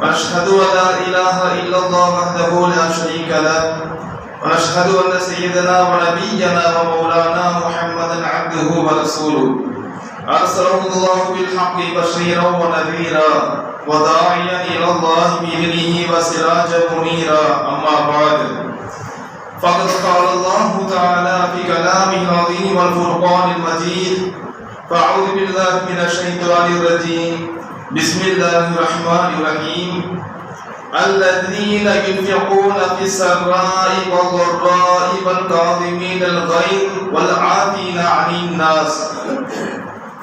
ونشهد أن لا إله إلا الله وحده لا شريك له. ونشهد أن سيدنا ونبينا ومولانا محمدا عبده ورسوله. أرسله الله بالحق بشيرا ونذيرا وداعيا إلى الله بإذنه وسراجا منيرا. أما بعد، فقد قال الله تعالى في كلامه العظيم والفرقان المجيد فأعوذ بالله من الشيطان الرجيم. بسم الله الرحمن الرحيم الذين ينفقون في السراء والضراء والكاظمين الغيظ والعافين عن الناس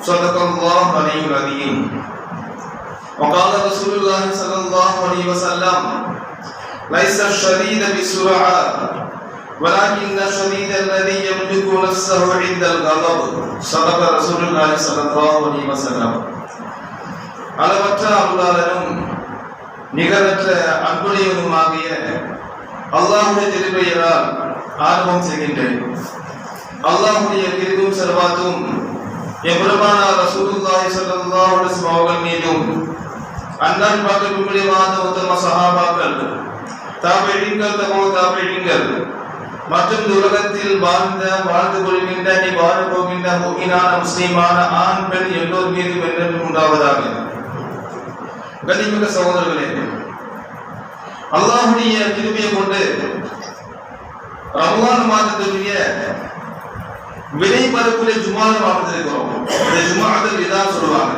صدق الله العلي العظيم وقال رسول الله صلى الله عليه وسلم ليس الشديد بسرعة ولكن الشديد الذي يملك نفسه عند الغضب صدق رسول الله صلى الله عليه وسلم அளவற்ற அருளாளரும் நிகரற்ற அன்புடையவனுமாகிய அல்லாஹுடைய திருப்பெயரால் ஆர்வம் செய்கின்றேன். அல்லாஹுடைய கிருதும் செல்வாத்தும் எம்பெருமானார் ரசூலுல்லாஹி ஸல்லல்லாஹு அலைஹி வஸல்லம் அவர்கள் மீதும் அன்னார் பாக்கள் குமிழிவாத உத்தம சஹாபாக்கள் தாபிழீங்கள் தமோ தாபிழீங்கள் மற்றும் உலகத்தில் வாழ்ந்த வாழ்ந்து கொள்கின்ற நீ வாழ போகின்ற முகினான முஸ்லிமான ஆண் பெண் எல்லோர் மீது வென்றென்று உண்டாவதாக. கனிமிக சகோதரர்களே அல்லாஹுடைய கிருபையை கொண்டு ரமலான் மாதத்துடைய விலை பரப்புல ஜுமாவில் வாழ்ந்திருக்கிறோம் இந்த ஜுமாவில் இதான் சொல்லுவாங்க.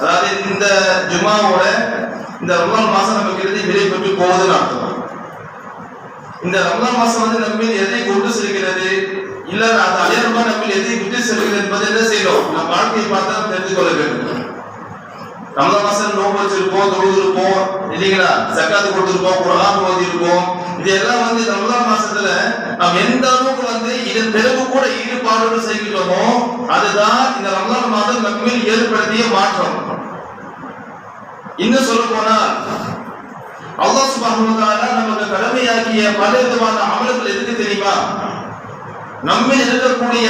அதாவது இந்த ஜுமாவோட இந்த ரமலான் மாசம் நமக்கு எழுதி விலை பெற்று போகுதுன்னு அர்த்தம். இந்த ரமலான் மாசம் வந்து நம்ம எதை கொண்டு செல்கிறது? இல்ல அந்த அடையாளமா நம்ம எதை விட்டு செல்கிறது என்பதை என்ன செய்யணும்? நம்ம வாழ்க்கையை பார்த்தா தெரிந்து கொள்ள வேண்டும். ரமலான் மாசம் நோம்பு வச்சிருப்போம் தொழுது இருப்போம் இல்லைங்களா? சக்காத்து கொடுத்துருப்போம் குரான் ஓதி இருப்போம். இதெல்லாம் வந்து இந்த மாசத்துல நாம் எந்த அளவுக்கு வந்து இதன் பிறகு கூட ஈடுபாடு செய்கிறோமோ அதுதான் இந்த ரமதான் மாதம் நம்மில் ஏற்படுத்திய மாற்றம். இன்னும் சொல்ல போனா அல்லாஹ் சுபஹானஹு நமக்கு கடமையாக்கிய பல விதமான அமல்கள் எதுக்கு தெரியுமா? நம்ம இருக்கக்கூடிய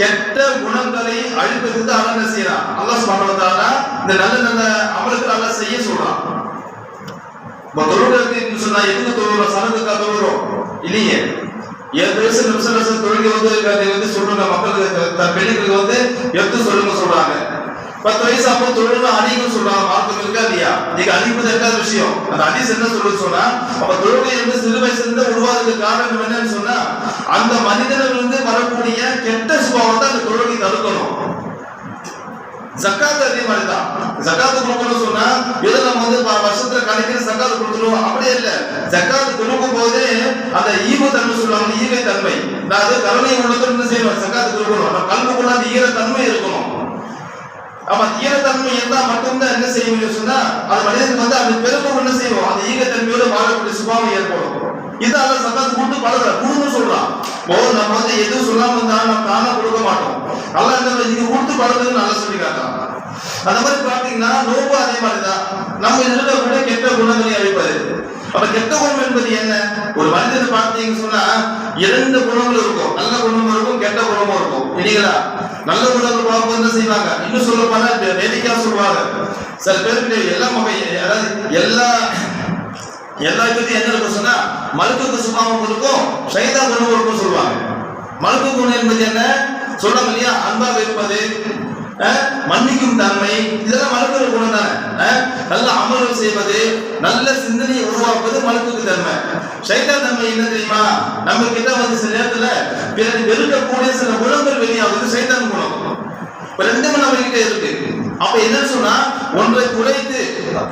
கெட்ட குணங்களை அழிப்பதற்கு அல்ல என்ன செய்யறான் அல்லாஹ் சுப்ஹானஹு இந்த நல்ல நல்ல அமலுக்கு அல்ல செய்ய சொல்றான். இப்போ தொழுகிறதுக்கு சொன்னா எதுக்கு தொழுகிறோம் சனதுக்காக தொழுகிறோம் இல்லையே ஏழு வயசு நிமிஷம் தொழுகை வந்து வந்து சொல்லுங்க. மக்களுக்கு பெண்களுக்கு வந்து எடுத்து சொல்லுங்க சொல்றாங்க. பத்து வயசு அப்போ தொழுகை அடிக்கும் சொல்றாங்க. மார்க்கம் இருக்கா இல்லையா இருக்காத விஷயம். அந்த அதிஸ் என்ன சொல்ல சொன்னா அப்ப தொழுகை வந்து சிறு வயசுல இருந்து உருவாதுக்கு காரணம் என்னன்னு சொன்னா அந்த மனிதனிலிருந்து வரக்கூடிய கெட்ட சுபாவத்தை அந்த தொழுகை தடுக்கணும். ஜக்காத் அதே மாதிரி தான் ஜக்காத்து கொடுக்கணும் சொன்னா ஏதோ நம்ம வந்து வருஷத்துல கணக்கில் ஜக்காத்து கொடுத்துருவோம். அப்படியே இல்ல. ஜக்காத்து கொடுக்கும் போதே அந்த ஈவு தன்மை சொல்லுவாங்க ஈகை தன்மை. நான் அது கருணை உள்ளதும் என்ன செய்யணும் ஜக்காத் கொடுக்கணும். நம்ம கல்விக்குள்ள அந்த ஈர தன்மை இருக்கணும். அப்ப ஈரத்தன்மை இருந்தா மட்டும்தான் என்ன செய்ய முடியும் சொன்னா அது மனிதனுக்கு வந்து அந்த பெருமை என்ன செய்வோம்? அந்த ஈரத்தன்மையோட வாழக்கூடிய சுபாவம் ஏற்படும். இது அல்ல சக்காத்து கூட்டு பழகுற குடும்பம் சொல்றான் ஓ நம்ம வந்து எதுவும் சொல்லாம இருந்தா நம்ம தானா கொடுக்க மாட்டோம். நல்லா இருந்தா இது கொடுத்து பழகுதுன்னு நல்லா சொல்லி காட்டுறான் அந்த மாதிரி பாத்தீங்கன்னா நோம்பு அதே மாதிரிதான். நம்ம இருக்கக்கூடிய கெட்ட குணங்களை அழிப்பது அப்ப கெட்ட குணம் என்பது என்ன? ஒரு மனிதனை பார்த்தீங்கன்னு சொன்னா இரண்டு குணங்கள் இருக்கும். நல்ல குணமும் இருக்கும் கெட்ட குணமும் இருக்கும். இல்லைங்களா? நல்ல உணவு என்ன செய்வாங்க. இன்னும் சொல்ல போனா வேதிக்கா சொல்லுவாங்க. சில பேருக்கு எல்லா வகை அதாவது எல்லா எல்லா பத்தி என்ன இருக்கும் சொன்னா மருத்துவ சுபாவம் இருக்கும் சைதா குணம் இருக்கும் சொல்லுவாங்க. மருத்துவ குணம் என்பது என்ன? சொல்றாங்க இல்லையா? அன்பாக இருப்பது மன்னிக்கும் தன்மை. இதெல்லாம் மருத்துவ குணம் தானே? நல்ல அமல்கள் செய்வது நல்ல சிந்தனையை உருவாக்குவது மருத்துவ தன்மை. சைத்தான் தன்மை என்ன தெரியுமா? நம்ம கிட்ட வந்து சில நேரத்துல பிறகு வெறுக்கக்கூடிய சில குணங்கள் வெளியாகுது சைத்தான் குணம். இப்ப ரெண்டுமே நம்ம கிட்ட இருக்கு. அப்ப என்ன சொன்னா ஒன்றை குறைத்து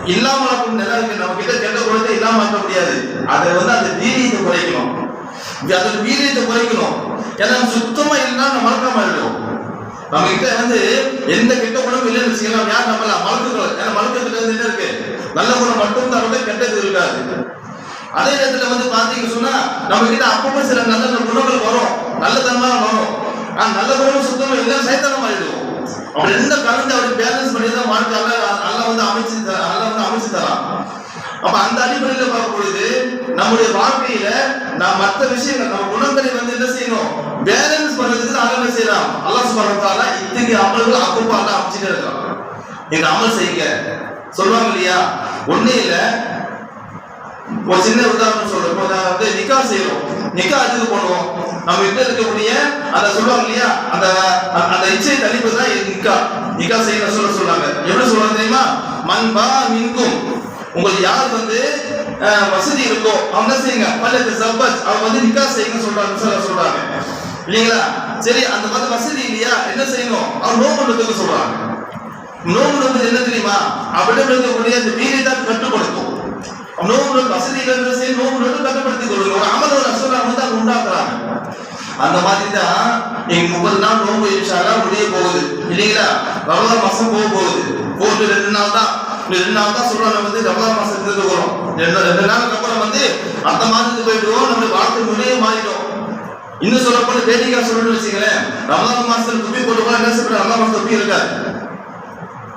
இல்லாமல் ஆக்கும் இருக்கு. நம்ம கிட்ட கெட்ட குணத்தை இல்லாம ஆக்க முடியாது. அதை வந்து அந்த வீரியத்தை குறைக்கணும். அதோட வீரியத்தை குறைக்கணும். ஏன்னா சுத்தமா இல்லைன்னா நம்ம மறக்க மாட்டோம் நம்ம கிட்ட வந்து எந்த கெட்ட குணமும் இல்லைன்னு வச்சுக்கலாம் யார் நம்மள மலக்குகள் ஏன்னா மலக்கத்துல வந்து என்ன இருக்கு? நல்ல குணம் மட்டும் தான் கெட்டது இருக்காது. அதே நேரத்துல வந்து பாத்தீங்க சொன்னா நம்ம கிட்ட அப்பப்போ சில நல்ல நல்ல குணங்கள் வரும். நல்ல தன்மை வரும். ஆனா நல்ல குணம் சுத்தமா இல்லை சைத்தனம் ஆயிடுவோம் அப்படி எந்த கலந்து அவர் பேலன்ஸ் பண்ணி தான் வாழ்க்கை நல்லா வந்து அமைச்சு நல்லா வந்து அமைச்சு தரான் அப்ப அந்த அடிப்படையில பார்க்கும் பொழுது நம்முடைய வாழ்க்கையில நான் மற்ற விஷயங்கள் நம்ம குணங்களை வந்து என்ன செய்யணும்? பேலன்ஸ் பண்றதுக்கு அல்ல என்ன செய்யலாம்? அல்லாஹ் சுப்ஹானஹு வ இத்தகைய அமல்கள் அப்பப்போ அல்ல அமைச்சுட்டே இருக்கான். அமல் செய்யுங்க. சொல்லுவாங்க இல்லையா? ஒண்ணே இல்ல ஒரு சின்ன உதாரணம் சொல்றோம் நான் வந்து நிக்கா செய்யறோம். நிக்கா அதுக்கு பண்ணுவோம்? நம்ம கிட்ட இருக்கக்கூடிய அந்த சொல்லுவாங்க இல்லையா? அந்த அந்த- இச்சையை இச்சை தணிப்பு தான் நிக்கா. நிக்கா செய்யணும் சொல்ல சொல்றாங்க எப்படி சொல்றாங்க தெரியுமா? மண்பா மின்கும் உங்களுக்கு யார் வந்து வசதி இருக்கோ அவங்க செய்யுங்க? பல்லத்து சப்பத் அவங்க வந்து நிக்கா செய்யுங்க சொல்றாங்க சொல்ல சொல்றாங்க. இல்லைங்களா? சரி அந்த மாதிரி வசதி இல்லையா? என்ன செய்யணும் அவங்க நோம்பு நோக்க சொல்றாங்க. நோம்பு நோக்கு என்ன தெரியுமா? அவரிடம் இருக்கக்கூடிய அந்த வீரியத்தான் கட்டுப்படுத்தும். நோம்பு வசதி இல்லாத செய்ய நோம்பு நோக்கு கட்டுப்படுத்திக் கொள்ளுங்க. ஒரு அமல ஒரு அசுரம் வந்து அவங்க உண்டாக்குறாங்க. அந்த மாதிரி தான் எங்க முப்பது நாள் நோம்பு இன்ஷால்லா முடிய போகுது. இல்லைங்களா? ரமலான் மாசம் போக போகுது. போட்டு ரெண்டு நாள் தான். ரெண்டு நாள் தான் சொல்றோம் நம்ம வந்து ரமலான் மாசம் இருக்கிறோம் ரெண்டு ரெண்டு நாளுக்கு அப்புறம் வந்து அந்த மாதத்துக்கு போயிடுவோம் நம்ம வாழ்க்கை முறையே மாறிடும். இன்னும் சொல்ல போன வேடிக்கா சொல்லணும்னு வச்சுங்களேன் ரமலான் மாசத்துல துப்பி போட்டு போனா என்ன சொல்ற ரமலான் மாசம் துப்பி இருக்காது.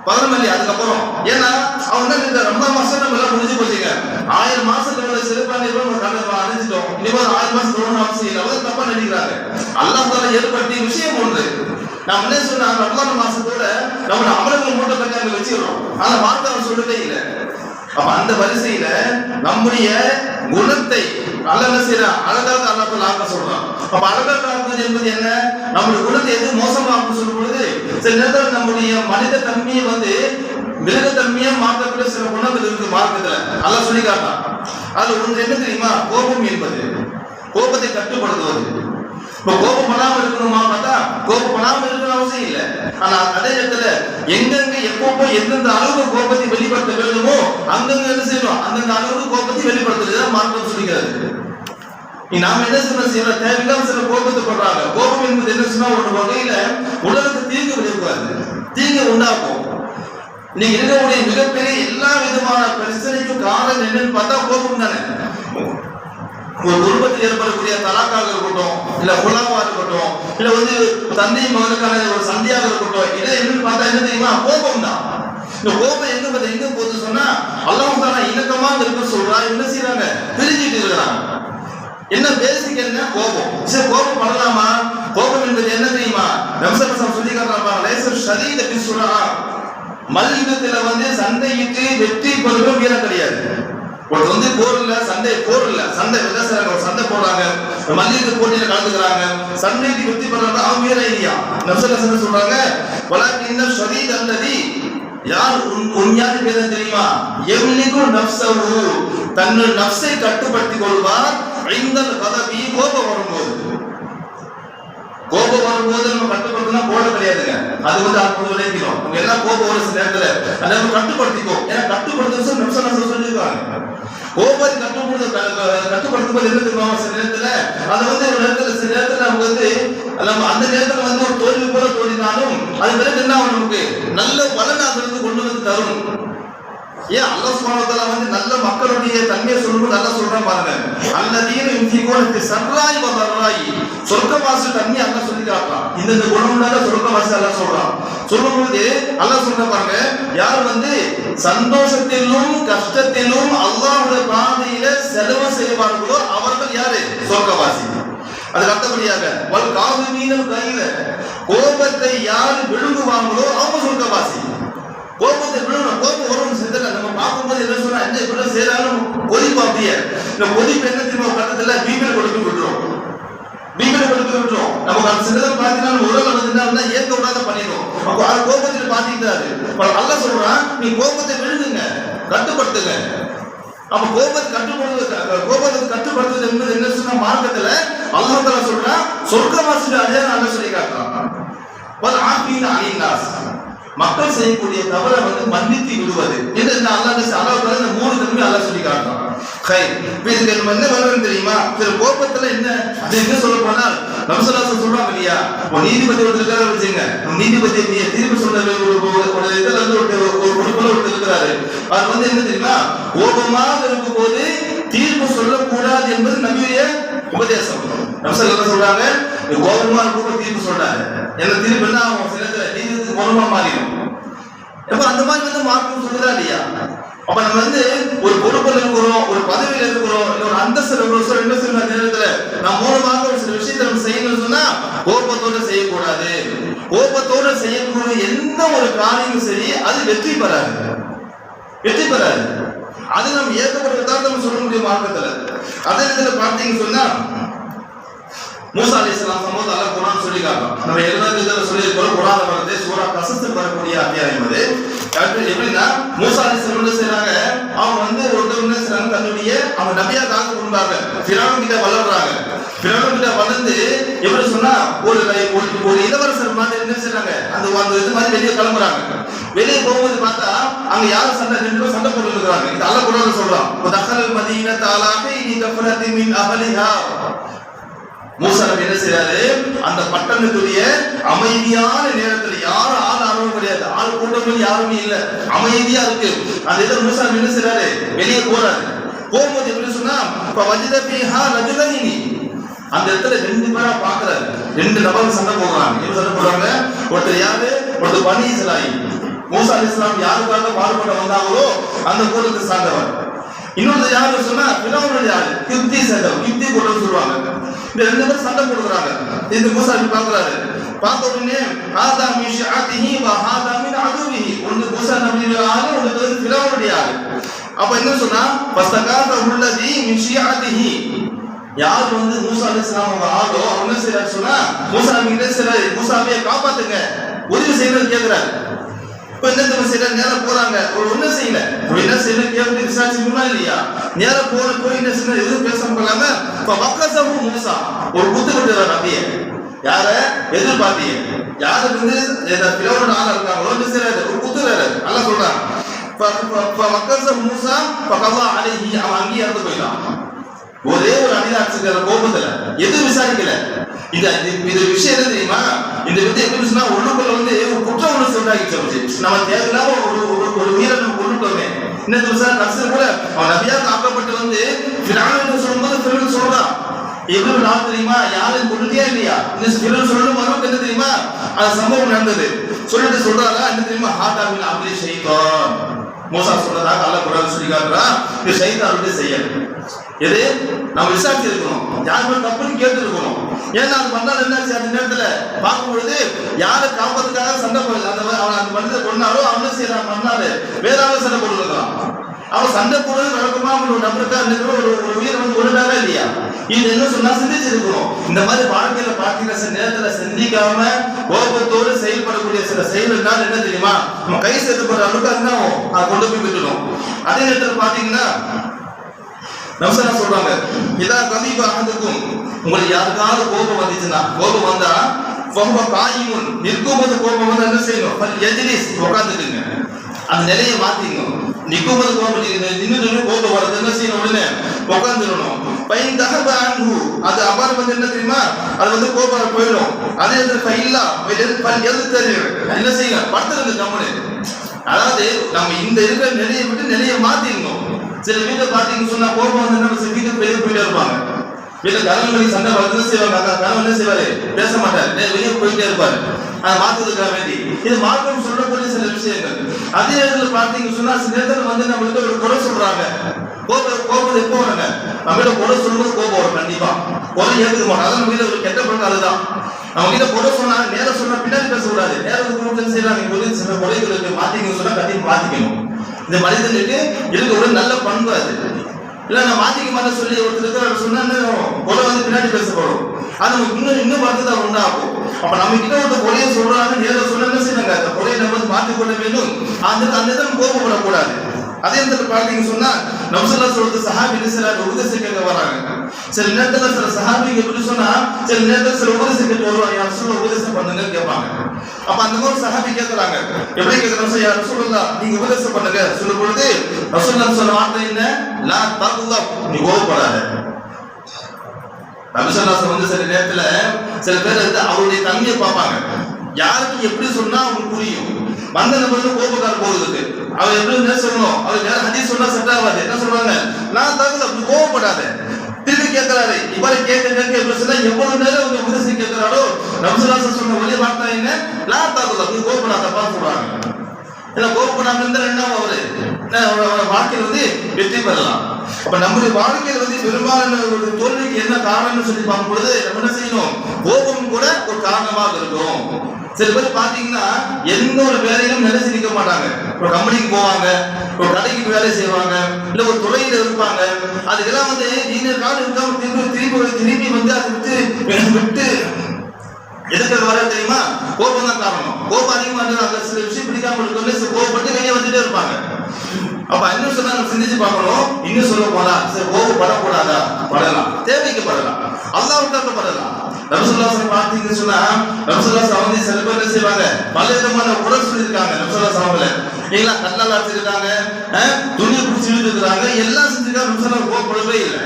பௌர்ணமி அதுக்கப்புறம். ஏன்னா அவங்க தான் இந்த ரொம்ப மாசம் நம்ம எல்லாம் முடிஞ்சு போச்சுங்க. ஆயிரம் மாசத்துல உள்ள சிறப்பான நம்ம கண்ண அடைஞ்சிட்டோம். இனிமேல் ஆயிரம் மாசம் தொடரணும் அவசியம் இல்லை. அவங்க தப்பா நினைக்கிறாங்க அல்லாஹ் தாலா ஏற்படுத்திய விஷயம் ஒன்று. நான் என்ன சொன்னா ரமலான் மாசத்தோட நம்ம அமலங்கள் மூட்டை கட்டி அங்க வச்சிடுறோம் ஆனா மார்க்கம் சொல்லவே இல்லை. அப்ப அந்த வரிசையில நம்முடைய குணத்தை அல்ல என்ன செய்யறான் அழகாக அல்லாஹ் ஆக்க சொல்றான். அப்ப அழகாக ஆக்குவது என்பது என்ன? நம்முடைய குணத்தை எது மோசமா ஆக்கும் சொல்லும் பொழுது சில நேரத்தில் நம்முடைய மனித தன்மையை வந்து மிருகத்தன்மையா மாற்றக்கூடிய சில குணங்கள் இருக்கு மார்க்கத்துல. அல்லாஹ் சொல்லி காட்டான் அது ஒன்று என்ன தெரியுமா? கோபம் என்பது. கோபத்தை கட்டுப்படுத்துவது. இப்போ கோபம் பண்ணாம இருக்கணுமா பார்த்தா கோபம் பண்ணாம இருக்கணும் அவசியம் இல்லை. ஆனா அதே நேரத்துல எங்கெங்க எப்பப்போ எந்தெந்த அளவுக்கு கோபத்தை வெளிப்படுத்த வேண்டுமோ அங்கங்க என்ன செய்யணும்? அந்தந்த அளவுக்கு கோபத்தை வெளிப்படுத்துறது மார்க்கம் சொல்லிக்கிறது. நீ நாம என்ன சொன்ன சில தேவையில்லாம சில கோபத்தை படுறாங்க. கோபம் என்பது என்ன சொன்னா ஒரு வகையில உடலுக்கு தீங்கு விளைவிக்காது. தீங்கு உண்டாக்கும். நீங்க இருக்கக்கூடிய மிகப்பெரிய எல்லா விதமான பிரச்சனைக்கும் காரணம் என்னன்னு பார்த்தா கோபம் தானே. ஒரு குடும்பத்தில் ஏற்படக்கூடிய தலாக்காக இருக்கட்டும் இல்ல குலாவா இருக்கட்டும் இல்ல வந்து தந்தை மகனுக்கான ஒரு சந்தியாக இருக்கட்டும் இதை என்னன்னு பார்த்தா என்ன தெரியுமா? கோபம் தான். இந்த கோபம் எங்க போகுது எங்க போகுது சொன்னா அல்லாஹ் தானா இணக்கமா இருக்க சொல்றா என்ன செய்யறாங்க பிரிஞ்சிட்டு இருக்கிறாங்க. என்ன பேசிக் என்ன? கோபம். சரி கோபம் பண்ணலாமா கோபம் என்பது என்ன தெரியுமா? நம்சரசம் சொல்லி காட்டுறாங்க லேசர் ஷரீத பிசுரா மல்யுத்தத்துல வந்து சண்டையிட்டு வெற்றி பொருளும் வீரம் கிடையாது. ஒரு வந்து போர் இல்ல சண்டை போர் இல்ல. சண்டை விவசாயம் சண்டை போடுறாங்க. மல்யுத்த போட்டியில கலந்துக்கிறாங்க. சண்டைக்கு வெற்றி பெறாங்க அவங்க வீரம் இல்லையா நம்சரசன் சொல்றாங்க. வழக்கு இந்த ஷரீத் யார் உன் உண்மையான பேதம் தெரியுமா? எவ்வளிக்கும் நப்சவு தன்னு நப்சை கட்டுப்படுத்திக் கொள்வார். ஐந்தல் பதவி கோபம் வரும்போது. கோபம் வரும்போது நம்ம கட்டுப்படுத்தினா போட கிடையாதுங்க. அது வந்து அற்புதம் விளைவிக்கணும் நம்ம எல்லாம் கோபம் ஒரு சில நேரத்துல அதை நம்ம கட்டுப்படுத்திக்கோ ஏன்னா கட்டுப்படுத்த நிமிஷம் நான் சொல்லியிருக்காங்க கோபத்தை கட்டுப்படுத்த கட்டுப்படுத்தும் போது என்ன சில நேரத்துல அது வந்து ஒரு நேரத்துல சில நேரத்துல நமக்கு வந்து நம்ம அந்த நேரத்துல வந்து ஒரு தோல்வி போல தோல்வினாலும் அது பிறகு என்ன ஆகும் நமக்கு? நல்ல பலன் அதுல இருந்து கொண்டு வந்து தரும். ஏன் அல்லாஹ் சுப்ஹானஹு வந்து நல்ல மக்களுடைய தன்மையை சொல்லும்போது நல்லா சொல்றான் பாருங்க. அல்லதீன யுன்ஃபிகூன சர்ராய் வ தர்ராய். சொர்க்கவாசி தன்மை அல்லாஹ் சொல்லி காட்டுறான் இந்த இந்த குணம்னால சொர்க்கவாசி அல்லாஹ் சொல்றான். சொல்லும்போது அல்லாஹ் சொல்ற பாருங்க யார் வந்து சந்தோஷத்திலும் கஷ்டத்திலும் அல்லாஹ்வுடைய பாதையில செலவு செய்வார்களோ அவர்கள் யாரு? சொர்க்கவாசி. அதுக்கு அடுத்தபடியாக வல் காதுமீனல் கையில கோபத்தை யார் விழுங்குவாங்களோ அவங்க சொர்க்கவாசி. கோபத்தை விடணும் கோபம் வரும் சிந்தனை நம்ம பார்க்கும்போது என்ன சொன்னா என்ன இப்படி செய்தாலும் கொதிப்பு அப்படியே இந்த கொதிப்பு என்ன திரும்ப பக்கத்துல பீபிள் கொடுத்து விட்டுரும். பீபிள் கொடுத்து விட்டுரும். நமக்கு அந்த சிந்தனை பார்த்தீங்கன்னா உடல் வந்துட்டா ஏற்க விடாத பண்ணிடும் அப்போ அது கோபத்தில் பாத்தீங்கிறாரு அல்ல சொல்றான் நீ கோபத்தை விழுதுங்க கட்டுப்படுத்துங்க. அப்ப கோபத்தை கட்டுப்படுத்து கோபத்தை கட்டுப்படுத்துவது என்பது என்ன சொன்னா மார்க்கத்துல அல்லாஹ் சொல்றான் சொர்க்கவாசிகள் அடையாளம் அல்ல சொல்லி காட்டுறான். வல் ஆஃபீன மக்கள் செய்யக்கூடிய தவறை வந்து மன்னித்து விடுவது. என்று இந்த அல்லாஹ் அல்லாஹ் இந்த மூணு தன்மை அல்லாஹ் சொல்லி காட்டுறான். ஹை இப்ப இதுக்கு நம்ம என்ன வேணும் தெரியுமா? திரு கோபத்துல என்ன? அது என்ன சொல்ல போனால் நம்சலாசம் சொல்றாங்க இல்லையா? ஒரு நீதிபதி ஒருத்தருக்காக வச்சுங்க நீதிபதி நீ தீர்ப்பு சொன்ன ஒரு இதுல வந்து ஒரு ஒரு பொறுப்புல ஒருத்தர் இருக்கிறாரு. அவர் வந்து என்ன தெரியுமா? கோபமாக இருக்கும் போது தீர்ப்பு சொல்லக்கூடாது என்பது நபியுடைய உபதேசம். நம்சல் என்ன சொல்றாங்க நீ கோபமா இருக்கும் தீர்ப்பு சொல்றாரு என்ன தீர்ப்பு என்ன ஆகும் சில நீதிக்கு கோபமா மாறிடும். அப்ப அந்த மாதிரி வந்து மார்க்கம் சொல்றதா இல்லையா? அப்ப நம்ம வந்து ஒரு பொறுப்பில் இருக்கிறோம் ஒரு பதவியில இருக்கிறோம் இல்ல ஒரு அந்தஸ்து இருக்கிறோம். என்ன சொல்ற நேரத்துல நம்ம மூலமாக ஒரு சில விஷயத்தை நம்ம செய்யணும்னு சொன்னா கோபத்தோட செய்யக்கூடாது. கோபத்தோட செய்யக்கூடிய எந்த ஒரு காரியமும் சரி அது வெற்றி பெறாது. வெற்றி பெறாது. அது நம்ம ஏற்கப்பட்டதான் நம்ம சொல்ல முடியும் மார்க்கத்துல அதே நேரத்துல பார்த்தீங்கன்னு சொன்னா மூசா அலைஹிஸ்ஸலாம் சம்பவத்தை அல்லாஹ் குரான் சொல்லி காட்டும் நம்ம எழுபது சொல்லி சொல்லியிருக்கிறோம் குர்ஆன்ல வரது சூரா கசஸில் வரக்கூடிய அத்தியாயம் அது எப்படின்னா மூசா அலைஹிஸ்ஸலாம் என்ன செய்யறாங்க அவங்க வந்து ஒருத்தர் என்ன செய்றாங்க? தன்னுடைய அவங்க நபியா காக்க கொண்டாங்க ஃபிரௌன் கிட்ட வளர்றாங்க. ஃபிரௌன் கிட்ட வளர்ந்து எப்படி சொன்னா ஒரு ஒரு- இளவரசர் மாதிரி என்ன செய்றாங்க? அந்த அந்த இது மாதிரி வெளியே கிளம்புறாங்க. வெளியே போகும்போது பார்த்தா அங்க யாரும் சண்டை நின்று சண்டை போட்டு இருக்கிறாங்க? இது அல்ல குரான் சொல்றான் தஹல் மதீனத அலாஹ இனி கஃபரத்தி மின் அஹலிஹா. மூசா நபி என்ன செய்யறாரு அந்த பட்டணத்துடைய அமைதியான நேரத்துல யாரும் ஆள் ஆர்வம் கிடையாது. ஆள் கூட்டங்கள் யாருமே இல்ல. அமைதியா இருக்கு. அந்த இதை மூசா நபி என்ன செய்யறாரு வெளியே போறாரு. போகும்போது எப்படி சொன்னா இப்ப வஜித பிஹா அந்த இடத்துல ரெண்டு பேரா பாக்குறாரு. ரெண்டு நபர் சண்டை போடுறாங்க. என்ன சண்டை போடுறாங்க? ஒருத்தர் யாரு? ஒருத்தர் பனி இஸ்லாயி மூசா அலி இஸ்லாம் யாருக்காக பாடுபட வந்தாங்களோ அந்த கூட்டத்தை சார்ந்தவர் இன்னொரு யாரு சொன்னா பிறவனுடைய ஆளு. கிப்தி சேர்ந்தவர் கிப்தி கூட்டம் சொல்லுவாங்க. இந்த ரெண்டு பேரும் சண்டை கொடுக்குறாங்க இந்த மூசா அப்படி பாக்குறாரு பார்த்த உடனே ஹாதா மின் ஷிஆத்திஹி வ ஹாதா மின் அதுவிஹி. ஒன்று மூசா நபியுடைய ஆளு ஒன்று வந்து பிறவனுடைய ஆளு. அப்ப என்ன சொன்னா ஃபஸ்தகாத உள்ளதி மின் ஷிஆத்திஹி யார் வந்து மூசா அலைஹிஸ்ஸலாம் அவங்க ஆளோ அவங்க என்ன செய்யறாரு சொன்னா மூசா நபி என்ன செய்யறாரு மூசாவையே காப்பாத்துங்க. உதவி செய்யறது கேட்கிறாரு இப்ப தெரியுமா செய்யற நேரம் போறாங்க. ஒரு ஒண்ணு செய்யல. என்ன செய்யல கேட்டு விசாரிச்சுக்கணுமா இல்லையா? நேரம் போற போய் என்ன செய்யல? எதுவும் பேச போலாங்க இப்ப வக்கசபு மூசா ஒரு குத்து விட்டுறாரு அப்படியே யார எதிர்பார்த்தீங்க? யாரு வந்து பிறவோட ஆளா இருக்காங்களோ என்ன செய்யறாரு ஒரு குத்துறாரு நல்லா சொல்றாங்க. வக்கசபு மூசா பக்கவா அழகி அவன் அங்கேயே இறந்து போயிட்டான். ஒரே ஒரு அடிதாட்சிக்கிற கோபத்துல எதுவும் விசாரிக்கல. இந்த இது- இது விஷயம் என்ன தெரியுமா? இந்த வந்து எப்படி சொன்னா உள்ளுக்குள்ள வந்து ஒரு குற்ற உணர்ச்சி உண்டாகிச்சு நம்ம தேவையில்லாம ஒரு ஒரு ஒரு நம்ம கொண்டுட்டோமே. என்ன தெரியுமா நர்சர் கூட அவன் நபியா காக்கப்பட்டு வந்து பிராணன் சொல்லும்போது பிறகு சொல்றான் எவ்வளவு நாள் தெரியுமா? யாரும் கொண்டுட்டே இல்லையா? இந்த பிறகு சொல்லணும் மறுபடியும் என்ன தெரியுமா? அந்த சம்பவம் நடந்தது. சொல்லிட்டு சொல்றாரா? என்ன தெரியுமா? ஹாட்டாவின் அமலி ஷைத்தான். மோசா சொல்றதாக அல்ல குர்ஆன் சொல்லி காட்டுறான் இது ஷைத்தானுடைய செயல் எது? நம்ம விசாரிச்சிருக்கணும். இருக்கணும் யார் தப்புன்னு கேட்டுருக்கணும். ஏன்னா அது பண்ணால் என்னாச்சு? அந்த நேரத்தில் பார்க்கும் பொழுது யாரை காப்பதுக்காக சண்டை போடுது அந்த அவன் அந்த மனிதர் கொண்டாரோ அவனே செய்யறான் பண்ணாரு வேற ஆளும் சண்டை போட்டுருக்கான் அவன் சண்டை போடுறது வழக்கமாக ஒரு நபருக்கா இருக்கிற ஒரு உயிரை வந்து கொண்டுட்டாரா இல்லையா? இது என்ன சொன்னா சிந்திச்சு இந்த மாதிரி வாழ்க்கையில பாத்தீங்கன்னா சில நேரத்துல சிந்திக்காம கோபத்தோடு செயல்படக்கூடிய சில செயல்கள்னால என்ன தெரியுமா? நம்ம கை சேர்த்து போற அளவுக்கு அதுதான் அதை கொண்டு போய் விட்டுடும் அதே நேரத்தில் பாத்தீங்கன்னா நம்சனா சொல்றாங்க இதா கதீப அகதுக்கும் உங்களுக்கு யாருக்காவது கோபம் வந்துச்சுன்னா கோபம் வந்தா ரொம்ப நிற்கும் போது கோபம் வந்து என்ன செய்யணும்? பல் எஜிலிஸ் உட்காந்துக்குங்க அந்த நிலையை மாத்திக்கணும். நிற்கும்போது கோபம் நின்று கோபம் வருது என்ன செய்யணும் உடனே? உட்காந்துடணும் பையன் தகவ அன்பு அது அபாரம் வந்து என்ன தெரியுமா? அது வந்து கோபம் போயிடும். அதே நேரத்தில் ஃபைல்லா எது? தெரியும்? என்ன செய்யணும் படுத்துருங்க கம்மனு. அதாவது நம்ம இந்த இருக்கிற நிலையை விட்டு நிலையை மாத்திடணும் சில வீட்டை பாத்தீங்கன்னு சொன்னா கோபம் வந்து நம்ம செய்ய வீட்டுக்கு பெரிய போயிட்டே இருப்பாங்க. வீட்டுல கணவன் சண்டை வளர்த்து செய்வாங்க. கணவன் என்ன செய்வாரு? பேச மாட்டாரு. வெளியே போயிட்டே இருப்பாரு. அதை மாத்துறதுக்காக வேண்டி. இது மார்க்கம் சொல்லக்கூடிய சில விஷயங்கள். அதே நேரத்தில் பார்த்தீங்க சொன்னா சில வந்து நம்மளுக்கு ஒரு குறை சொல்றாங்க. கோபம் கோபம் எப்போ வருங்க? நம்ம கிட்ட குறை சொல்லும்போது கோபம் வரும் கண்டிப்பா. குறை ஏற்றுக்க மாட்டோம். அதான் நம்ம ஒரு கெட்ட பழக்கம் அதுதான். நம்ம கிட்ட குறை சொன்னா நேரம் சொன்னா பின்னாடி பேசக்கூடாது. நேரத்துக்கு கொடுத்து செய்யறாங்க? இங்க சில குறைகளுக்கு மாத்திக்கணும் சொன்னா கண்டிப்பா மாத்திக்கணும். இந்த மனிதனுக்கு இருக்க ஒரு நல்ல பண்பு அது. இல்ல நான் மாத்திக்க மாட்டேன் சொல்லி ஒருத்தருக்கு இருக்கிறார் சொன்னா கொலை வந்து பின்னாடி பேசப்படும். அது நமக்கு இன்னும் இன்னும் பார்த்து தான் உண்டாகும். அப்ப நம்ம கிட்ட ஒருத்த கொலையை சொல்றாங்க நேரில் சொன்னா என்ன செய்யறாங்க அந்த கொலையை நம்ம வந்து கொள்ள வேண்டும். அந்த அந்த இடம் கோபப்படக்கூடாது அதே இடத்துல பார்த்தீங்க சொன்னா நம்சல்லா சொல்றது சஹாபி சில உபதேசிக்க உபதேசம் கேட்க வராங்க. சில நேரத்துல சில சஹாபிங்க எப்படி சொன்னா சில நேரத்துல சில உபதேசம் கேட்டு வருவாங்க சொல்ல உபதேசம் பண்ணுங்க கேட்பாங்க. அப்ப அந்த மாதிரி சஹாபி கேக்குறாங்க. எப்படி கேட்கறாங்க யார் ரசூலுல்லாஹ் நீங்க உபதேசம் பண்ணுங்க. சொல்லும் பொழுது ரசூலுல்லாஹ் சொன்ன வார்த்தை என்ன? லா தகுல்லா நீ கோவப்படாத. நபிசல்லாசம் வந்து சில நேரத்துல சில பேர் வந்து அவருடைய தன்மையை பார்ப்பாங்க. யாருக்கு எப்படி சொன்னா அவங்களுக்கு புரியும். வந்த நபருக்கு கோபக்கார போகுது அவர் எப்படி என்ன சொல்லணும்? அவர் வேற ஹதீஸ் சொன்னா செட் ஆகாது. என்ன சொல்றாங்க? நான் தகுந்த அப்படி கோவப்படாத. திருப்பி கேட்கிறாரு. இவரை கேட்க கேட்க எவ்வளவு நேரம் உங்க உதவி கேட்கிறாரோ? ரம்சராசன் சொன்ன வழி வார்த்தை என்ன நான் தகுந்த அப்படி பார்த்து சொல்றாங்க இல்லை கோப்பு இருந்தா ரெண்டாவது என்ன, அவரு வாழ்க்கையில் வந்து வெற்றி பெறலாம். அப்ப நம்முடைய வாழ்க்கையில் வந்து பெரும்பாலான ஒரு தோல்விக்கு என்ன காரணம்னு சொல்லி பார்க்கும் பொழுது நம்ம என்ன செய்யணும்? கோபம் கூட ஒரு காரணமாக இருக்கும். சில பேர் பாத்தீங்கன்னா எந்த ஒரு வேலையிலும் நிலைச்சு நிற்க மாட்டாங்க. ஒரு கம்பெனிக்கு போவாங்க ஒரு கடைக்கு வேலை செய்வாங்க இல்ல ஒரு துறையில இருப்பாங்க. அதுக்கெல்லாம் வந்து நீண்ட காலம் இருக்காம திரும்பி திரும்பி திரும்பி வந்து அதை விட்டு விட்டு எதுக்கு வர தெரியுமா? கோபம் தான் காரணம். கோபம் அதிகமா அந்த சில விஷயம் பிடிக்காம இருக்கு கோபப்பட்டு வெளியே வந்துட்டே இருப்பாங்க. அப்ப இன்னும் சொன்னா நம்ம சிந்திச்சு பார்க்கணும். இன்னும் சொல்ல போனா சரி கோபப்படக்கூடாதா? படலாம். தேவைக்கு படலாம். அல்லாவுக்காக படலாம் ரம்சுல்லாசன் பார்த்தீங்கன்னு சொன்னா ரம்சுல்லாஸ் வந்து சில பேர் என்ன செய்வாங்க? பல விதமான உடல் சொல்லியிருக்காங்க ரம்சுல்லாஸ் அவங்கள நீங்களா கல்லால் அடிச்சிருக்காங்க துணி பிடிச்சி இருக்கிறாங்க எல்லாம் செஞ்சிருக்காங்க ரம்சுல்லா கோபப்படவே இல்லை.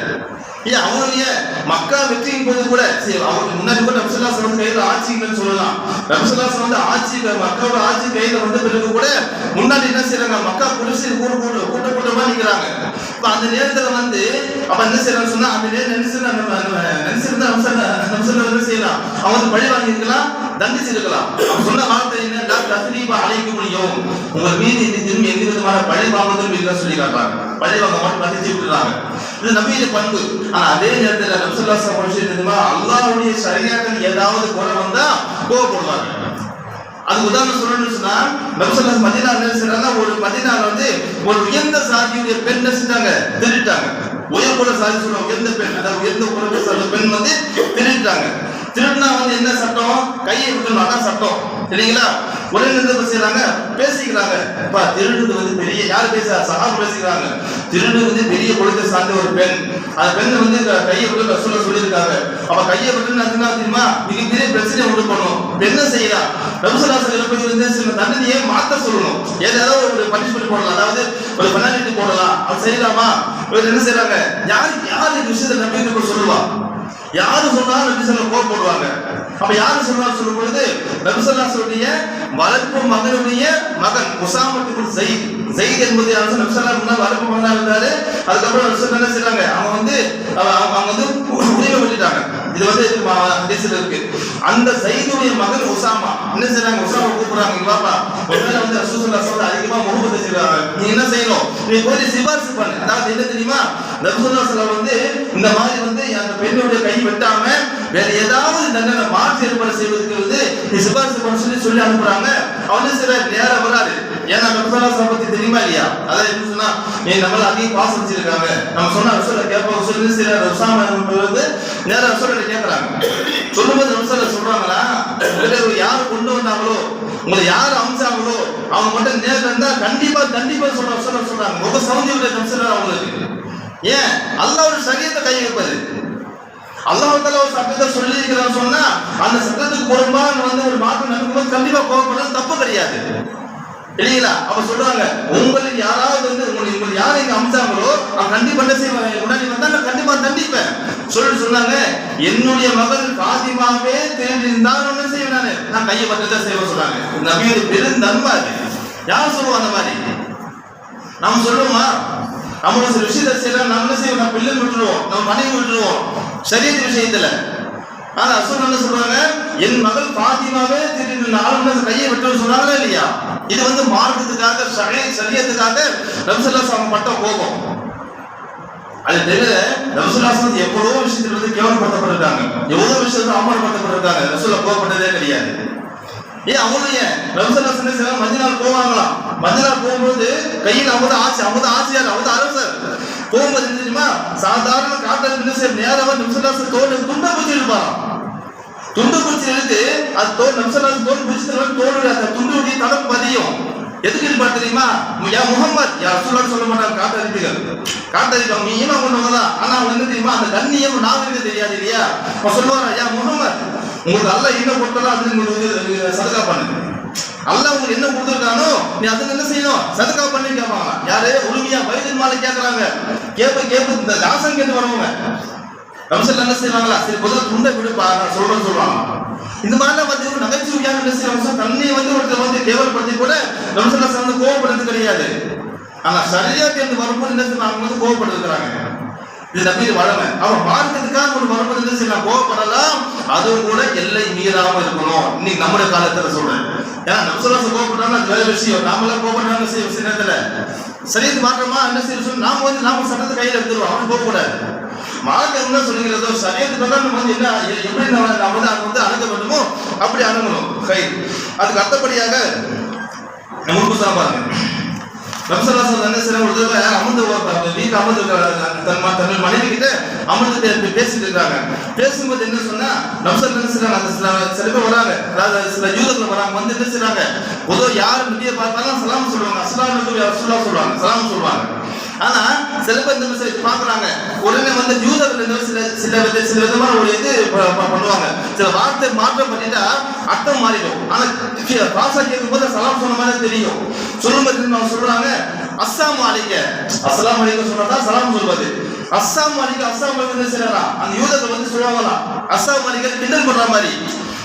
ஏன்? அவங்களுடைய மக்கா வெற்றியின் போது கூட சரி அவருக்கு முன்னாடி கூட ரம்சல்லா வந்து கையில ஆட்சிங்கன்னு சொல்லலாம். ரம்சலாசன் வந்து ஆட்சி மக்காவோட ஆட்சி கையில வந்த பிறகு கூட முன்னாடி என்ன செய்யறாங்க மக்கா புலிசு கூட கூட்டு கூட்ட கூட்டமா நிக்கிறாங்க. இப்ப அந்த நேரத்துல வந்து அப்ப என்ன செய்யறாங்க சொன்னா அந்த நேரம் நினைச்சிருந்தா நம்ம நினைச்சிருந்தா ரம்சல்லா ரம்சல்லா என்ன செய்யலாம்? அவங்க பழி வாங்கியிருக்கலாம் தண்டிச்சிருக்கலாம் சொன்ன வார்த்தை என்ன? தஸ்ரீபா அழைக்க முடியும் உங்க மீது இந்த திரும்பி எந்த விதமான பழி வாங்குவதும் இல்லை சொல்லி காட்டுறாங்க பழி மட்டும் தண்டிச்சு விட்டுறாங்க. இது நபியுடைய பண்பு. ஆனா அதே நேரத்தில் நபிசுல்லாசம் மனுஷன் அல்லாவுடைய சரியாக்கள் ஏதாவது குறை வந்தா கோவப்படுவாங்க. அது உதாரணம் சொல்லணும்னு சொன்னா நபிசுல்லாஸ் மதினா என்ன ஒரு மதினால வந்து ஒரு உயர்ந்த சாதியுடைய பெண் என்ன செஞ்சாங்க? திருட்டாங்க உயர்குல சாதி சொல்லுவாங்க உயர்ந்த பெண் அதாவது உயர்ந்த குலத்தை சார்ந்த பெண் வந்து திருட்டாங்க திருடினா வந்து என்ன சட்டம்? கையை விட்டுணும் அதான் சட்டம். இல்லைங்களா ஒரே இருந்து செய்யறாங்க பேசிக்கிறாங்க. அப்பா திருடுது வந்து பெரிய யார் பேசுறா? சகாபு பேசிக்கிறாங்க. திருடு வந்து பெரிய குலத்தை சார்ந்த ஒரு பெண். அந்த பெண் வந்து இந்த கையை விட்டு ரசூல சொல்லியிருக்காங்க. அவ கையை விட்டு என்ன தெரியுமா? மிகப்பெரிய பிரச்சனை உண்டு பண்ணும். என்ன செய்யலாம் ரகுசலாசன் இருப்பது வந்து சில தண்டனையை மாத்த சொல்லணும். ஏதாவது ஒரு பனிஷ்மெண்ட் போடலாம். அதாவது ஒரு பெனாலிட்டி போடலாம். அது செய்யலாமா? இவர் என்ன செய்யறாங்க யார் யார் இந்த விஷயத்தை நம்பிக்கை சொல்லுவா? யாரு சொன்னாலும் நபி சொல்ல கோவப்படுவாங்க அப்ப யாரு சொன்னாலும் சொல்லும் பொழுது நபிசல்லாசுடைய வளர்ப்பு மகனுடைய மகன் உசாமத்துக்குள் ஜெயித். ஜெயித் என்பது யாரும் நபிசல்லா முன்னாள் வளர்ப்பு மகனா இருந்தாரு. அதுக்கப்புறம் நபிசல்லா என்ன செய்றாங்க? அவங்க வந்து அவங்க அவங்க வந்து உரிமை விட்டுட்டாங்க இது வந்து ஹதீஸ்ல இருக்கு. அந்த சைதுடைய மகன் உசாமா. என்ன செய்றாங்க? உசாமா கூப்பிடுறாங்க. இங்க வாப்பா ஒருவேளை வந்து ரசூலுல்லாஹி சொல்ல அதிகமா முகமது செய்றாங்க நீ என்ன செய்யணும்? நீ போய் சிபாரிசு பண்ணு. அதாவது என்ன தெரியுமா? ரசூலுல்லாஹி ஸல்லல்லாஹு வந்து இந்த மாதிரி வந்து அந்த பெண்ணுடைய கை வெட்டாம வேற ஏதாவது தண்டனை மாற்று ஏற்பாடு செய்வதற்கு வந்து சிபாரிசு பண்ண சொல்லி சொல்லி அனுப்புறாங்க. அவனு சில நேரம் வராது. ஏன்னா ரசூலுல்லாஹி பத்தி தெரியுமா இல்லையா? அதான் என்ன சொன்னா நீ நம்மள அதிகம் பாசம் வச்சிருக்காங்க. நம்ம சொன்ன ரசூலை கேட்பாங்க சொல்லி சில ரசாம வந்து நேர ரசூலை கேட்கறாங்க. சொல்லும்போது ரசூலை சொல்றாங்களா? உங்களை யார் கொண்டு வந்தாங்களோ? உங்களை யார் அமிச்சாங்களோ? அவங்க மட்டும் நேரில் இருந்தா கண்டிப்பா கண்டிப்பா சொல்ற ரசூலை சொல்றாங்க. ரொம்ப சவுந்தி உள்ள ரசூலை அவங்களுக்கு. ஏன்? அல்லாஹ் ஒரு சரியத்தை கை வைப்பது. அல்லாஹால ஒரு சட்டத்தை சொல்லி இருக்கிறான்னு சொன்னா அந்த சட்டத்துக்கு புறம்பாக வந்து ஒரு மாற்றம் நடக்கும்போது கண்டிப்பா கோவப்படுறது தப்பு கிடையாது. இல்லைங்களா? அப்ப சொல்றாங்க உங்களுக்கு யாராவது வந்து உங்களுக்கு உங்களுக்கு யார் இங்க அமிச்சாங்களோ அவன் கண்டிப்பா என்ன செய்வாங்க முன்னாடி வந்தா நான் கண்டிப்பா தண்டிப்பேன். சொல்லிட்டு சொன்னாங்க என்னுடைய மகள் பாதிமாவே தெரிஞ்சிருந்தால் என்ன செய்வேன் நானு? நான் கையை பற்றி செய்வேன் சொல்றாங்க. நபியுடைய பெருந்தன்மை அது. யார் சொல்லுவோம் அந்த மாதிரி? நம்ம சொல்லுவோமா? நம்ம சில விஷயத்தை செய்யலாம் நம்ம என்ன செய்வோம்? நம்ம பிள்ளை விட்டுருவோம் நம்ம மனைவி விட்டுருவோம். சரியத் விஷயத்துல. ஆனா அசுரன் என்ன சொல்றாங்க? என் மகள் பாத்திமாவே திடீர்னு நாலு கையை விட்டு சொல்றாங்களா இல்லையா? இது வந்து மார்க்கத்துக்காக சரிய சரியத்துக்காக ரம்சல்லாஸ் பட்ட கோபம். அது தவிர ரசூலாஸ் வந்து விஷயத்துல வந்து கேவலப்படுத்தப்பட்டிருக்காங்க. எவ்வளவு விஷயத்துல அவமானப்படுத்தப்பட்டிருக்காங்க. ரசூல கோவப்பட்டதே கிடையாது. ஏன் அவங்களும் ஏன் ரசூலாஸ் மஞ்சள் நாள் மதினால் போவாங்களாம். நாள் போகும்போது கையில் அவங்க ஆட்சி அவங்க ஆட்சியார் அவங்க அரசர். கோபம் தெரியுமா சாதாரண காட்டல் நிமிஷம் செய்ய நேரமா ரசூலாஸ் தோல் துண்ட பிடிச்சி துண்டு பூச்சி எழுது அது தோல் ரசூலாஸ் தோல் பிடிச்சி தோல் அந்த துண்டுடைய தடம் பதியும். எதுக்கு பார்த்து தெரியுமா? யா முகமது யா ரசூலுல்லாஹ் சொல்ல மாட்டாங்க காட்டறிவிகள் காட்டறிவிகள் நீ ஈமா கொண்டவங்க ஆனா அவங்க என்ன தெரியுமா? அந்த கண்ணியம் நாகரிகம் தெரியாது இல்லையா? அப்ப சொல்லுவாங்க யா முகமது உங்களுக்கு அல்ல என்ன கொடுத்தாலும் அது உங்களுக்கு சதகா பண்ணுங்க அல்லாஹ் உங்களுக்கு என்ன கொடுத்துருக்கானோ நீ அதுல என்ன செய்யணும்? சதுக்கா பண்ணி கேட்பாங்க. யாரு? உரிமையா வயதின் மாலை கேட்கறாங்க கேப்ப கேப்ப இந்த தாசம் கேட்டு வரவங்க. ரம்சல் என்ன செய்வாங்களா? சரி பொதுவாக துண்டை விடுப்பா நான் சொல்றேன்னு சொல்லுவாங்க. இந்த மாதிரிலாம் வந்து ஒரு நகைச்சுவையாக என்ன செய்வாங்க தன்னை வந்து ஒருத்தர் வந்து கேவல்படுத்தி கூட ரம்சல் வந்து கோவப்படுறது கிடையாது. ஆனா சரியா தேர்ந்து வரும்போது என்ன செய்வாங்க? அவங்க வந்து கோவப்படுத்துறாங்க இது நம்பிக்கை வளமை. அவன் மார்க்கத்துக்காக ஒரு வரும்போது என்ன செய்யலாம்? கோவப்படலாம். அதுவும் கூட எல்லை மீறாம இருக்கணும். இன்னைக்கு நம்முடைய காலத்துல சொல்றேன். ஏன்னா நம்சலாச கோவப்படுறாங்க அது வேற விஷயம். நாமெல்லாம் கோவப்படுறாங்க செய்ய சில நேரத்துல சரியது மாற்றமா என்ன செய்ய சொல்லி நாம வந்து நாம சட்டத்தை கையில எடுத்துருவோம். அவன் போகக்கூடாது மார்க்கம் என்ன சொல்லுகிறதோ சரியது நம்ம வந்து என்ன எப்படி நம்ம நாம வந்து அதை வந்து அணுக வேண்டுமோ அப்படி அணுகணும் கை. அதுக்கு அர்த்தப்படியாக முன்பு சொன்ன பாருங்க. ரம்சலாசன் என்ன செய்ய ஒரு தடவை அமர்ந்து வீட்டு அமர்ந்து தன் ம- தன் மனைவி கிட்ட அமர்ந்து பே- பேசிட்டு இருக்காங்க. பேசும்போது என்ன சொன்னா ரம்சல் என்ன செய்றாங்க அந்த சில சில பேர் வராங்க. அதாவது சில யூதர்கள் வராங்க வந்து என்ன செய்றாங்க பொதுவாக யார் நபியை பார்த்தாலும் சலாம் சொல்லுவாங்க. அஸ்லாம் ரசூலா சொல்லுவாங்க. சலாம் சொல்லுவாங்க. ஆனா சில பேர் இந்த மெசேஜ் பாக்குறாங்க. உடனே வந்து யூதர்கள் இந்த சில சில வித சில விதமான ஒரு இது பண்ணுவாங்க. சில வார்த்தை மாற்றம் பண்ணிட்டா அர்த்தம் மாறிடும். ஆனா பாசா கேட்கும் போது சலாம் சொன்ன மாதிரி தெரியும். சொல்லும்போது அவங்க சொல்றாங்க அஸ்ஸாம் அலைக்க. அஸ்லாம் அலைக்கும் சொன்னா சலாம் சொல்வது. அஸ்ஸாம் அலைக்க அஸ்ஸாம் அலைக்கும் சிலரா அந்த யூதர்கள் வந்து சொல்லுவாங்களா அஸ்ஸாம் அலைக்க கிண்டல் பண்ற மாதிரி.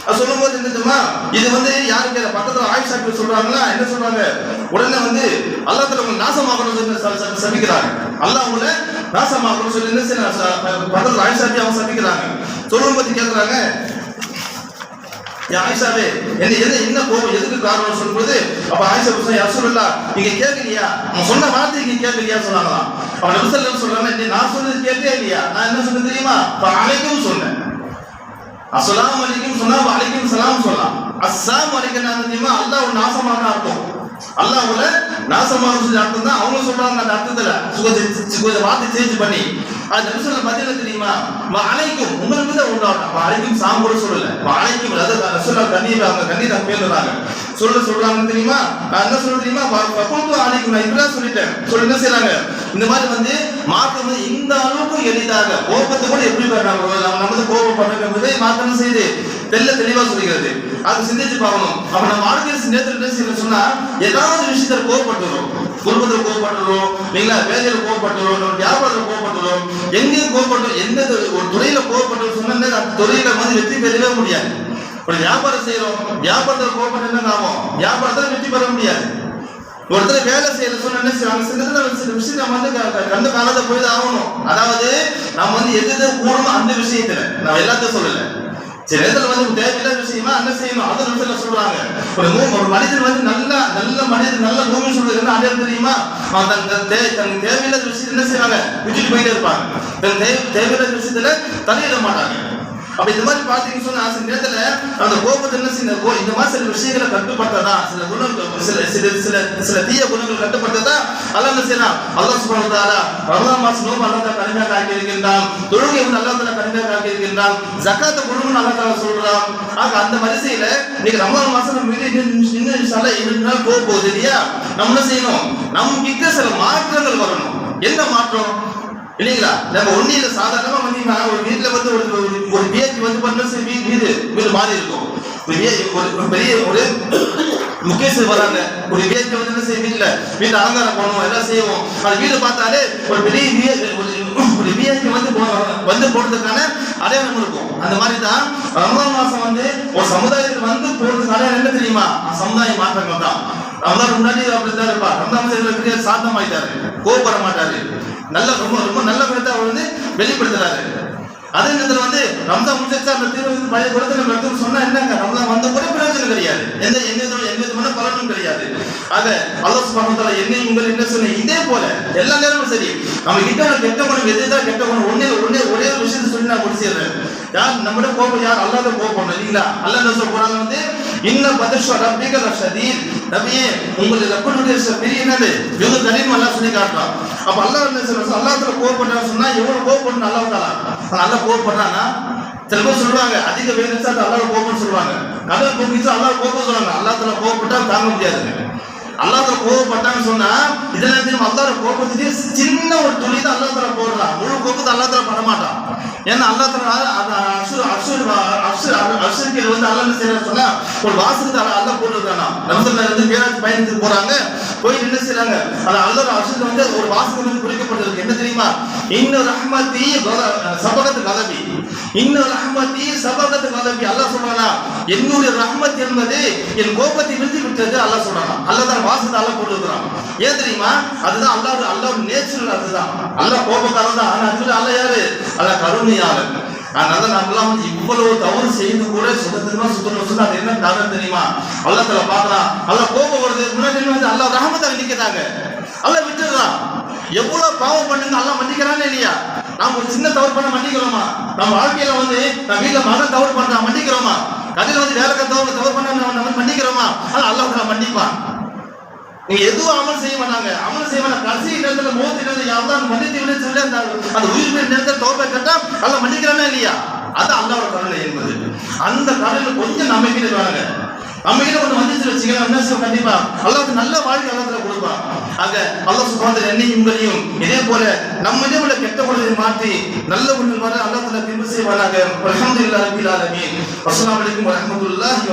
அது சொல்லும்போது என்ன இது வந்து யாருக்கு அந்த பக்கத்துல ஆயிஷா கிட்ட சொல்றாங்களா? என்ன சொல்றாங்க? உடனே வந்து அல்லா தலை உங்களை நாசமாக்கணும்னு சொல்லி சபிக்கிறாங்க. அல்லாஹ் உங்களை நாசமாக்கணும்னு சொல்லி என்ன செய்யறாங்க? ச- ப- பக்கத்துல அவங்க சபிக்கிறாங்க. சொல்லும்போது போது என் ஆயிஷாவே என்ன எது என்ன கோபம் எதுக்கு காரணம் சொல்லும்போது அப்ப ஆயிஷா புருஷன் யசூலுல்லா நீங்க கேட்கலையா அவன் சொன்ன வார்த்தை நீங்க கேட்கலையா சொன்னாங்களாம். அவன் நபிசல்லம் சொல்றாங்க "நீ நான் சொன்னது கேட்டே இல்லையா? நான் என்ன சொன்னேன் தெரியுமா? இப்ப சொன்னேன். அஸ்லாம் வலிக்கும் சொன்னா வலிக்கும் சலாம் சொல்லலாம். அஸ்ஸாம் அலைக்கும் நான் தெரியுமா? அல்லா ஒரு நாசமாக அர்த்தம் அல்லாஹ் நாசமாக சொல்லி அர்த்தம் தான் அவங்க சொல்றாங்க அந்த அர்த்தத்துல சுகத்தை சுகத்தை வார்த்தை சேஞ்ச் பண்ணி. அது நபிசல்ல பதில தெரியுமா? அழைக்கும் உங்களுக்கு தான் உண்டாகும் அழைக்கும் அலைக்கும் சாம் கூட சொல்லல. அழைக்கும் அலைக்கும் அதாவது ரசூலா கண்ணீர் அவங்க கண்ணீர் அவங்க சொல்ல சொல்றாங்க தெரியுமா? நான் என்ன சொல்ல தெரியுமா? பக்குவத்து ஆணைக்கு நான் இப்படிதான் சொல்லிட்டேன். சொல்லி என்ன செய்யறாங்க இந்த மாதிரி வந்து மாற்றம் வந்து இந்த அளவுக்கு எளிதாக. கோபத்தை கூட எப்படி பண்ணாங்க நம்ம வந்து கோபம் பண்ணுறது மாற்றம் செய்து தெல்ல தெளிவா சொல்லுகிறது அது சிந்திச்சு பார்க்கணும். அப்ப நம்ம வாழ்க்கையில் நேரத்தில் என்ன செய்யணும் சொன்னா ஏதாவது விஷயத்துல கோபப்பட்டுறோம் குடும்பத்தில் கோபப்பட்டுறோம் இல்லைங்களா? வேலையில கோபப்பட்டுறோம் நம்ம வியாபாரத்தில் கோபப்பட்டுறோம் எங்கேயும் கோபப்பட்டோம் எந்த ஒரு துறையில கோபப்பட்டோம் சொன்னா அந்த துறையில வந்து வெற்றி பெறவே முடியாது. ஒரு வியாபாரம் செய்யறோம் வியாபாரத்தில் கோபம் என்ன ஆகும் வியாபாரத்தில் வெற்றி பெற முடியாது. ஒருத்தர் வேலை செய்யல சொன்ன என்ன செய்வாங்க? சில சில விஷயம் நம்ம வந்து கண்ட கண்டு காலத்தை போய் தான் ஆகணும். அதாவது நம்ம வந்து எது எது கூடணும் அந்த விஷயத்துல. நான் எல்லாத்தையும் சொல்லல. சில இடத்துல வந்து தேவையில்லாத விஷயமா என்ன செய்யணும்? அந்த விஷயத்துல சொல்றாங்க. ஒரு ஒரு மனிதன் வந்து நல்ல நல்ல மனிதன் நல்ல பூமி சொல்றது என்ன அடையாளம் தெரியுமா? அவன் தன் தன் தே தன் தேவையில்லாத விஷயத்தை என்ன செய்வாங்க? விட்டுட்டு போயிட்டே இருப்பாங்க. தன் தேவை தேவையில்லாத விஷயத்துல தலையிட மாட்டாங்க. அப்ப இந்த மாதிரி பாத்தீங்கன்னு சொன்னா சில நேரத்துல அந்த கோபத்தை என்ன செய்ய கோ- இந்த மாதிரி சில விஷயங்களை கட்டுப்படுத்ததா சில குணங்கள் சில சில சில சில தீய குணங்கள் கட்டுப்படுத்ததா அல்ல என்ன செய்யலாம்? அல்லாஹ் சுப்ஹானஹு வ தஆலா ரமலான் மாசம் நோம்பு அல்லாஹ் தஆலா கடுமையாக ஆக்கி இருக்கின்றான் தொழுகை வந்து அல்லாஹ் தஆலா கடுமையாக ஆக்கி இருக்கின்றான் ஜகாத்தை கொடுக்கணும் அல்லாஹ் தஆலா சொல்றான். ஆக அந்த வரிசையில நீங்க ரமலான் மாசம் நம்ம வீடு இன்னும் இன்னும் இன்ஷால்லா இரண்டு நாள் போக போகுது இல்லையா? நம்ம என்ன செய்யணும்? நம்ம கிட்ட சில மாற்றங்கள் வரணும். என்ன மாற்றம்? இல்லைங்களா? நம்ம ஒண்ணு இல்ல சாதாரணமா வந்தீங்கன்னா ஒரு வீட்டுல வந்து ஒரு ஒரு- ஒரு வந்து பண்ண வீடு வீடு மாறி இருக்கும். ஒரு ஒரு ஒரு பெரிய ஒரு முகேஷ் வராங்க. ஒரு பிஹெச்சி வந்து என்ன செய்ய வீட்டுல வீட்டு அலங்காரம் பண்ணுவோம் எல்லாம் செய்வோம். அந்த வீடு பார்த்தாலே ஒரு பெரிய ஒரு ஒரு வந்து வந்து போடுறதுக்கான அடையாளம் இருக்கும். அந்த மாதிரி தான் ரமதான் மாசம் வந்து ஒரு சமுதாயத்தில் வந்து போறதுக்கு அடையாளம் என்ன தெரியுமா? அந்த சமுதாய மாற்றங்கள் தான். ரமதான் முன்னாடி அப்படிதான் இருப்பா ரமலான் மாசத்துல சாந்தம் ஆயிட்டாரு கோபப்பட மாட்டாரு. நல்ல ரொம்ப ரொம்ப நல்ல குணத்தை அவர் வந்து வெளிப்படுத்துறாரு. அதே நேரத்தில் வந்து ரம்ஜான் முடிச்சா அந்த தீர்வு வந்து பழைய குலத்தை நம்ம எடுத்து சொன்னா என்னங்க? ரம்ஜான் வந்த கூட பிரயோஜனம் கிடையாது. எந்த எந்த விதமான எந்த விதமான பலனும் கிடையாது. ஆக அல்லாஹ் சுப்ஹானஹு என்ன தஆலா என்னை உங்கள் என்ன சொன்ன இதே போல எல்லா நேரமும் சரி. நம்ம கிட்ட கெட்ட குணம் எதுதான் கெட்ட குணம். ஒன்னே ஒன்னே ஒரே ஒரு விஷயத்தை சொல்லி நான் முடிச்சிடுறேன். யார் நம்மட கோபம் யார் அல்லாத கோபம் இல்லைங்களா? அல்லாஹ் என்ன சொல்ல போறாங்க வந்து இன்ன பதஷ்வ ரப்பிக ரஷதீன் நபியே உங்களுக்கு ரப்பனுடைய பெரிய என்னது? வெகு கரீம் அல்லாஹ் சொல்லி காட்டுறான். அப்ப அல்லாஹ் என்ன சொல்றான்? அல்லாஹ்ல கோபம் சொன்னா எவ்வளவு கோபப்படணும் அல்லாஹ் தாலா அல்லாஹ் கோபப்படுறானா சில பேர் சொல்லுவாங்க அதிக வேதனை அல்லாஹ் கோபம்னு சொல்லுவாங்க. கடல் கோபிச்சு அல்லாஹ் கோபம் சொல்லுவாங்க. அல்லாஹ் கோபப்பட்டா தாங்க முடியாதுங்க அல்லாஹ் கோபப்பட்டான்னு சொன்னா இதெல்லாம் தெரியும் அல்லாஹ் கோபத்துக்கு சின்ன ஒரு துளி தான் அல்லாஹ் தலா போடுறான். முழு கோபத்தை அல்லாஹ் பண்ண மாட்டான் ஏன்னா அல்லாஹ் தர அந்த அசு அசு அசுக்கு அசுருக்கு வந்து அல்லாஹ் என்ன சொன்னா ஒரு வாசலுக்கு அல்லாஹ் அல்லாஹ் போட்டுருக்கானா நம்சல்ல வந்து மேராஜ் பயணத்துக்கு போறாங்க. போய் என்ன செய்றாங்க? அந்த அல்லாஹ் அசுக்கு வந்து ஒரு வாசகம் வந்து குறிக்கப்பட்டிருக்கு என்ன தெரியுமா? இன்னொரு அஹ்மதி சபகத்து கலவி இன்னொரு அஹ்மதி சபகத்து கலவி அல்லாஹ் சொல்றானா என்னுடைய ரஹ்மத் என்பது என் கோபத்தை விழுந்து விட்டது அல்லாஹ் சொல்றானா. அல்லாஹ் வாசத்தை போட்டுக்கிறான் ஏன் தெரியுமா? அதுதான் அல்லாஹ் அல்லாஹ் நேச்சுரல் அதுதான். அல்ல கோபக்காரன் தான். ஆனா அதுல அல்லாஹ் யாரு? அல்ல கருணையாளர் அதனால நம்மளாம் வந்து இவ்வளவு தவறு செய்து கூட சுதந்திரமா சுத்தணும் சொன்னா அது என்ன காரணம் தெரியுமா? அல்லத்துல பாக்கலாம் அல்ல கோபம் வருது. முன்னாடி வந்து அல்லாஹ் ரஹமத்தாக நிக்கிறாங்க அல்ல விட்டுறான் எவ்வளவு பாவம் பண்ணுங்க அல்ல மன்னிக்கிறானே இல்லையா? நாம் ஒரு சின்ன தவறு பண்ண மன்னிக்கிறோமா? நம்ம வாழ்க்கையில வந்து நம்ம வீட்டுல மகன் தவறு பண்றான் மன்னிக்கிறோமா? கதையில வந்து வேலைக்கு தவறு தவறு பண்ண நம்ம மன்னிக்கிறோமா? அது அல்லாஹ் மன்னிப்பான். நீங்க எதுவும் அமல் செய்ய மாட்டாங்க. அமல் செய்ய கடைசி நேரத்துல மோதி நேரத்தில் யாரும் மன்னித்து சொல்லி அந்த அந்த உயிர் மீன் நேரத்தில் தோப்பை கட்டா அல்ல மன்னிக்கிறானே இல்லையா? அது அல்லாவோட கடலை என்பது. அந்த கடலில் கொஞ்சம் நம்பிக்கை வேணுங்க. நம்பிக்கை ஒன்று வந்துச்சு வச்சுக்கலாம் என்ன செய்வோம்? கண்டிப்பா. அல்லாவுக்கு நல்ல வாழ்க்கை அல்லத்துல கொடுப்பான் ஆக அல்லாஹ் சுபாந்த என்னையும் உங்களையும் இதே போல நம்ம இதே உள்ள கெட்ட குழந்தை மாற்றி நல்ல ஒன்று வர அல்லாத்துல பின்பு செய்வானாக. அல்ஹம்துலில்லாஹி இல்லாத ஆலமீன். அஸ்ஸலாமு அலைக்கும் வரஹ்மத்துல்லாஹி